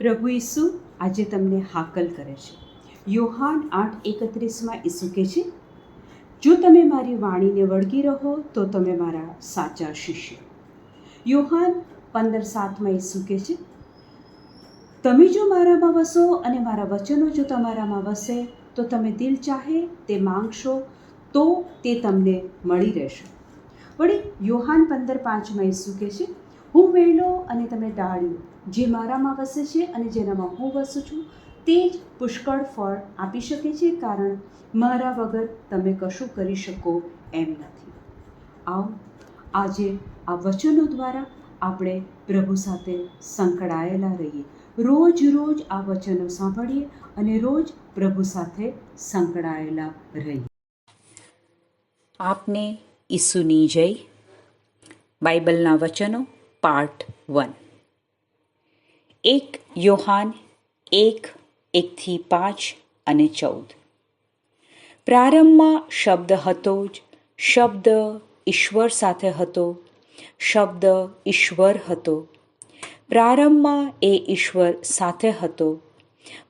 પ્રભુ ઈસુ આજે તમને હાકલ કરે છે. યોહાન આઠ એકત્રીસમાં ઈસુ કહે છે, જો તમે મારી વાણીને વળગી રહો, તો તમે મારા સાચા શિષ્ય. યોહાન પંદર સાતમાં ઈસુ કહે છે, તમે જો મારામાં વસો અને મારા વચનો જો તમારામાં વસે, તો તમે દિલ ચાહે તે માંગશો, તો તે તમને મળી રહેશે. વળી યોહાન પંદર પાંચમાં ઈસુ કહે છે, હું વેલો અને તમે ડાળ્યું જે મારામાં વસે છે અને જેનામાં હું વસું છું, તે જ પુષ્કળ ફળ આપી શકે છે, કારણ મારા વગર તમે કશું કરી શકો એમ નથી. આવો, આજે આ વચનો દ્વારા આપણે પ્રભુ સાથે સંકળાયેલા રહીએ. રોજ રોજ આ વચનો સાંભળીએ અને રોજ પ્રભુ સાથે સંકળાયેલા રહીએ. આપને ઈસુની જય. બાઇબલના વચનો પાર્ટ વન. એક યોહાન, એક, એકથી પાંચ અને ચૌદ. પ્રારંભમાં શબ્દ હતો જ, શબ્દ ઈશ્વર સાથે હતો, શબ્દ ઈશ્વર હતો. પ્રારંભમાં એ ઈશ્વર સાથે હતો.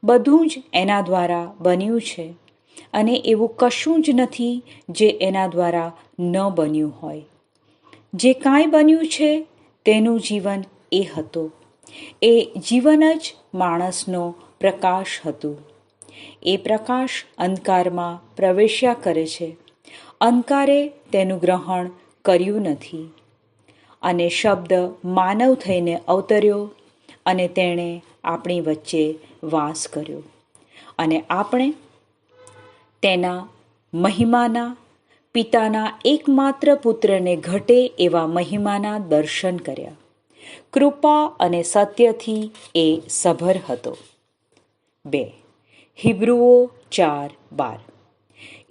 બધું જ એના દ્વારા બન્યું છે અને એવું કશું જ નથી જે એના દ્વારા ન બન્યું હોય. જે કાંઈ બન્યું છે તેનું જીવન એ હતો. એ જીવન જ માણસનો પ્રકાશ હતું. એ પ્રકાશ અંધકારમાં પ્રવેશ્યા કરે છે. અંધકારે તેનું ગ્રહણ કર્યું નથી. અને શબ્દ માનવ થઈને અવતર્યો અને તેણે આપણી વચ્ચે વાસ કર્યો. અને આપણે તેના મહિમાના, પિતાના એકમાત્ર પુત્રને ઘટે એવા મહિમાના દર્શન કર્યા. કૃપા અને સત્યથી એ સભર હતો. બે. હિબ્રુઓ ચાર બાર.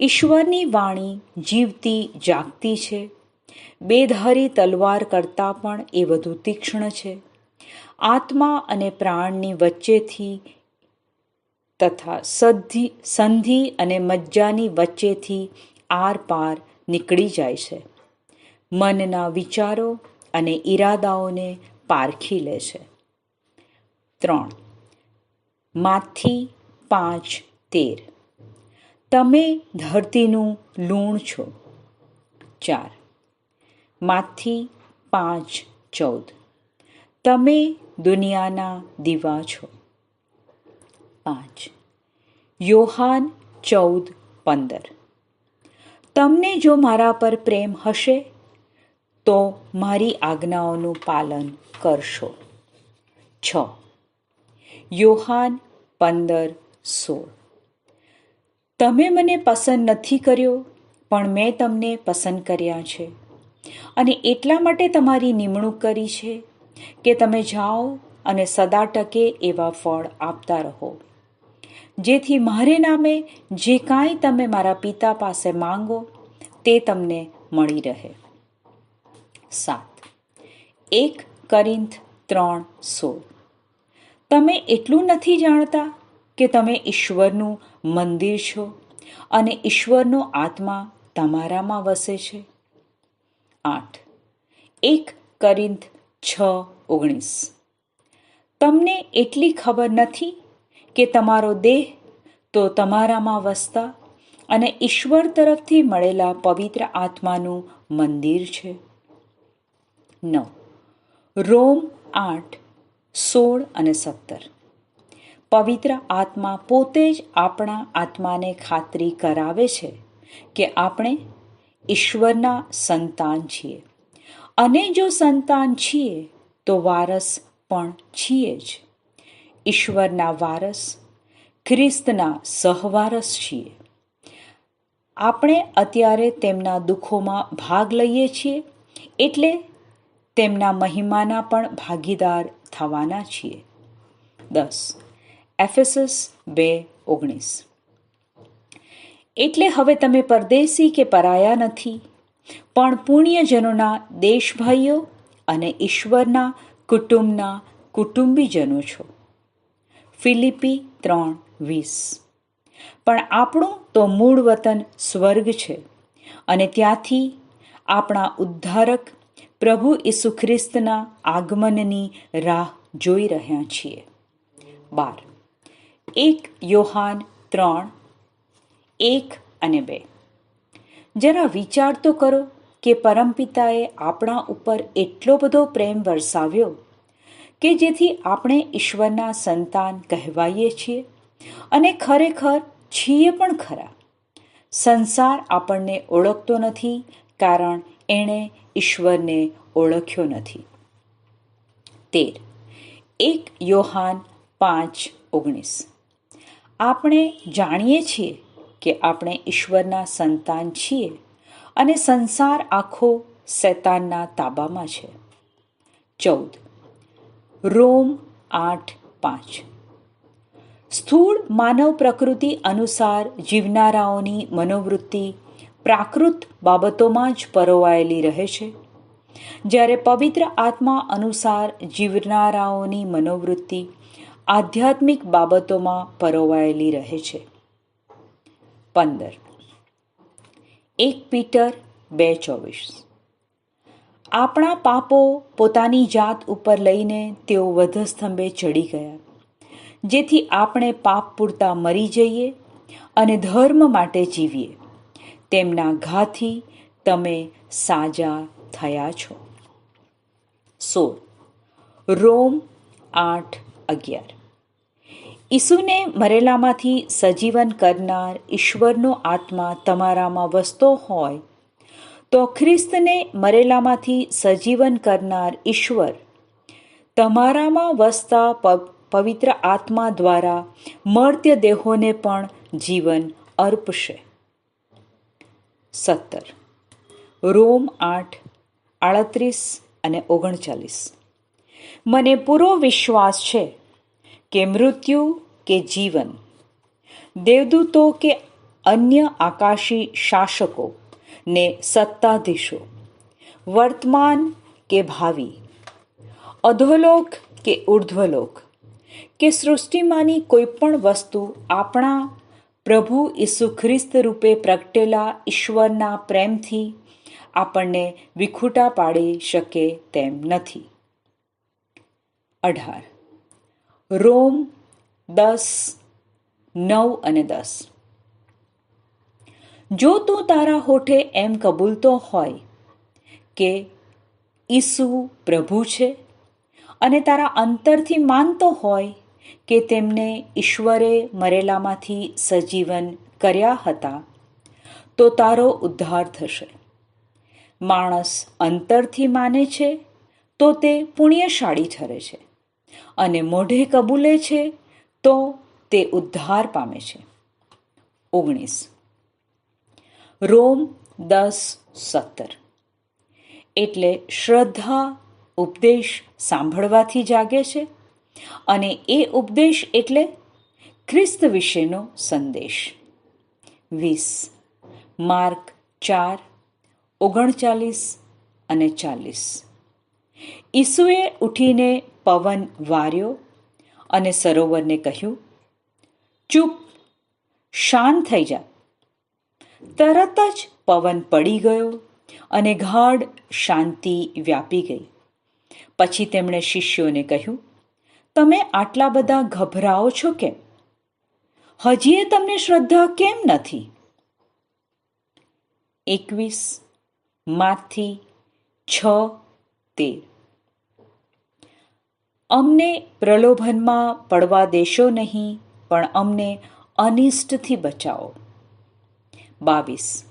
ઈશ્વરની વાણી જીવતી જાગતી છે. બેધારી તલવાર કરતાં પણ એ વધુ તીક્ષ્ણ છે. આત્મા અને પ્રાણની વચ્ચેથી તથા સદ્ધિ, સંધિ અને મજ્જાની વચ્ચેથી આર પાર નીકળી જાય છે. મનના વિચારો અને ઈરાદાઓને પારખી લે છે. ત્રણ. માથી પાંચ તેર. તમે ધરતીનું લૂણ છો. ચાર. માથી પાંચ ચૌદ. તમે દુનિયાના દીવા છો. પાંચ. યોહાન ચૌદ પંદર. તમને જો મારા પર પ્રેમ હશે તો મારી આજ્ઞાઓનું પાલન કરશો. છ. યોહાન પંદર સોળ. તમે મને પસંદ નથી કર્યો, પણ મેં તમને પસંદ કર્યા છે. અને એટલા માટે તમારી નિમણૂક કરી છે કે તમે જાઓ અને સદા ટકે એવા ફળ આપતા રહો. જેથી મારે નામે જે કાંઈ તમે મારા પિતા પાસે માંગો, તે તમને મળી રહે. સાત. એક કરિંથ ત્રણ સોળ. તમે એટલું નથી જાણતા કે તમે ઈશ્વરનું મંદિર છો અને ઈશ્વરનો આત્મા તમારામાં વસે છે? આઠ. એક કરિંથ છ ઓગણીસ. તમને એટલી ખબર નથી કે તમારો દેહ તો તમારામાં વસતા અને ઈશ્વર તરફથી મળેલા પવિત્ર આત્માનું મંદિર છે? નવ. રોમ આઠ, સોળ અને સત્તર. પવિત્ર આત્મા પોતે જ આપણા આત્માને ખાતરી કરાવે છે કે આપણે ઈશ્વરના સંતાન છીએ. અને જો સંતાન છીએ, તો વારસ પણ છીએ જ. ઈશ્વરના વારસ, ખ્રિસ્તના સહવારસ છીએ. આપણે અત્યારે તેમના દુઃખોમાં ભાગ લઈએ છીએ, એટલે તેમના મહિમાના પણ ભાગીદાર થવાના છીએ. દસ. એફેસસ બે ઓગણીસ. એટલે હવે તમે પરદેશી કે પરાયા નથી, પણ પુણ્યજનોના દેશભાઈઓ અને ઈશ્વરના કુટુંબના કુટુંબીજનો છો. ફિલિપી ત્રણ વીસ. પણ આપણું તો મૂળ વતન સ્વર્ગ છે અને ત્યાંથી આપણા ઉદ્ધારક પ્રભુ ઈસુ ખ્રિસ્તના આગમનની રાહ જોઈ રહ્યા છીએ. બાર. એક યોહાન ત્રણ, એક અને બે. જરા વિચાર તો કરો કે પરમપિતાએ આપણા ઉપર એટલો બધો પ્રેમ વરસાવ્યો કે જેથી આપણે ઈશ્વરના સંતાન કહેવાઈએ છીએ અને ખરેખર છીએ પણ ખરા. સંસાર આપણને ઓળખતો નથી કારણ એણે ઈશ્વરને ઓળખ્યો નથી. તેર. એક યોહાન પાંચ ઓગણીસ. આપણે જાણીએ છીએ કે આપણે ઈશ્વરના સંતાન છીએ અને સંસાર આખો શૈતાનના તાબામાં છે. ચૌદ. રોમ આઠ પાંચ. સ્થૂળ માનવ પ્રકૃતિ અનુસાર જીવનારાઓની મનોવૃત્તિ પ્રાકૃત બાબતોમાં જ પરોવાયેલી રહે છે. જ્યારે પવિત્ર આત્મા અનુસાર જીવનારાઓની મનોવૃત્તિ આધ્યાત્મિક બાબતોમાં પરોવાયેલી રહે છે. પંદર. એક પીટર બે ચોવીસ. આપણા પાપો પોતાની જાત ઉપર લઈને તેઓ વધસ્તંભે ચડી ગયા. જેથી આપણે પાપ પૂરતા મરી જઈએ અને ધર્મ માટે જીવીએ. તેમના ઘાથી તમે સાજા થયા છો. સોળ. રોમ આઠ અગિયાર. ઈસુને મરેલામાંથી સજીવન કરનાર ઈશ્વરનો આત્મા તમારામાં વસતો હોય, તો ખ્રિસ્તને મરેલામાંથી સજીવન કરનાર ઈશ્વર તમારામાં વસતા પવિત્ર આત્મા દ્વારા મર્ત્ય દેહોને પણ જીવન અર્પશે. સત્તર. રોમ આઠ, આડત્રીસ અને ઓગણચાલીસ. મને પૂરો વિશ્વાસ છે કે મૃત્યુ કે જીવન, દેવદૂતો કે અન્ય આકાશી શાસકો ને સત્તાધીશો, વર્તમાન કે ભાવિ, અધોલોક કે ઉર્ધ્વલોક, કે સૃષ્ટિમાંની કોઈ પણ વસ્તુ આપણા પ્રભુ ઈસુ ખ્રિસ્ત રૂપે પ્રગટેલા ઈશ્વરના પ્રેમથી આપણને વિખૂટા પાડી શકે તેમ નથી. અઢાર. રોમ દસ, નવ અને દસ. જો તું તારા હોઠે એમ કબૂલતો હોય કે ઈસુ પ્રભુ છે અને તારા અંતરથી માનતો હોય કે તેમને ઈશ્વરે મરેલામાંથી સજીવન કર્યા હતા, તો તારો ઉદ્ધાર થશે. માણસ અંતરથી માને છે, તો તે પુણ્યશાળી ઠરે છે. અને મોઢે કબૂલે છે, તો તે ઉદ્ધાર પામે છે. ઓગણીસ. રોમ દસ સત્તર. એટલે શ્રદ્ધા ઉપદેશ સાંભળવાથી જાગે છે અને એ ઉપદેશ એટલે ખ્રિસ્ત વિશેનો સંદેશ. વીસ, માર્ક ચાર, ઓગણચાલીસ અને ચાલીસ. ઈસુએ ઉઠીને પવન વાર્યો અને સરોવરને કહ્યું, ચૂપ, શાંત થઈ જા. તરત જ પવન પડી ગયો અને ગાઢ શાંતિ વ્યાપી ગઈ. પછી તેમણે શિષ્યોને કહ્યું તમે આટલા બધા ગભરાઓ છો કેમ? હજીએ તમને શ્રદ્ધા કેમ નથી? એકવીસ, માંથી, છ, તેર. અમને પ્રલોભનમાં પડવા દેશો નહીં, પણ અમને અનિષ્ટથી બચાવો. બાવીસ,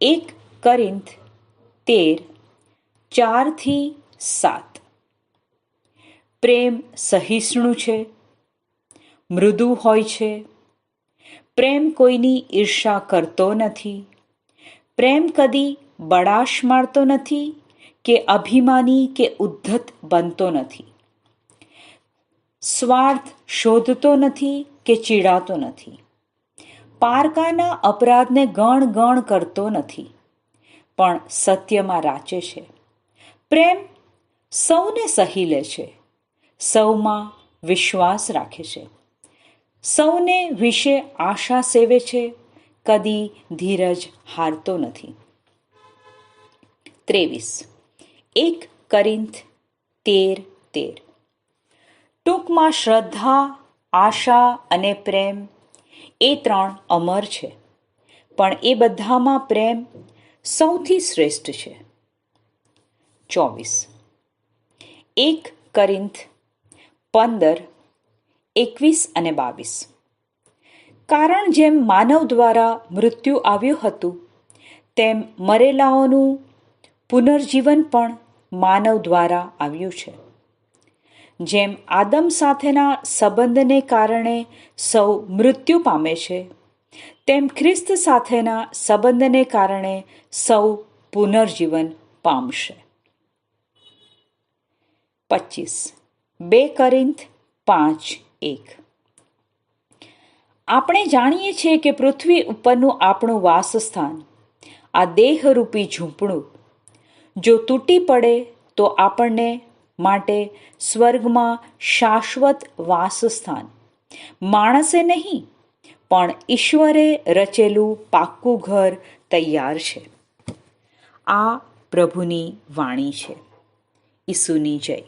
એક કરિંથ તેર, ચારથી સાત. પ્રેમ સહિષ્ણુ છે, મૃદુ હોય છે. પ્રેમ કોઈની ઈર્ષા કરતો નથી. પ્રેમ કદી બળાશ મારતો નથી કે અભિમાની કે ઉદ્ધત બનતો નથી. સ્વાર્થ શોધતો નથી કે ચીડાતો નથી. પારકાના અપરાધને ગણ ગણ કરતો નથી, પણ સત્યમાં રાચે છે. પ્રેમ સૌને સહી લે છે. સૌમાં વિશ્વાસ રાખે છે. સૌને વિશે આશા સેવે છે, કદી ધીરજ હારતો નથી. ત્રેવીસ. એક કરિંથ તેર તેર. ટૂંકમાં શ્રદ્ધા, આશા અને પ્રેમ એ ત્રણ અમર છે. પણ એ બધામાં પ્રેમ સૌથી શ્રેષ્ઠ છે. ચોવીસ. એક કરિંથ પંદર, એકવીસ અને બાવીસ. કારણ જેમ માનવ દ્વારા મૃત્યુ આવ્યું હતું, તેમ મરેલાઓનું પુનર્જીવન પણ માનવ દ્વારા આવ્યું છે. જેમ આદમ સાથેના સંબંધને કારણે સૌ મૃત્યુ પામે છે, તેમ ખ્રિસ્ત સાથેના સંબંધને કારણે સૌ પુનર્જીવન પામશે. પચીસ. બે કરિંથ, પાંચ એક. આપણે જાણીએ છીએ કે પૃથ્વી ઉપરનું આપણું વાસસ્થાન, આ દેહરૂપી ઝૂંપડું. જો તૂટી પડે તો આપણને માટે સ્વર્ગમાં શાશ્વત વાસસ્થાન. માણસે નહીં, પણ ઈશ્વરે રચેલું પાક્કું ઘર તૈયાર છે. આ પ્રભુની વાણી છે. ઈસુની જય.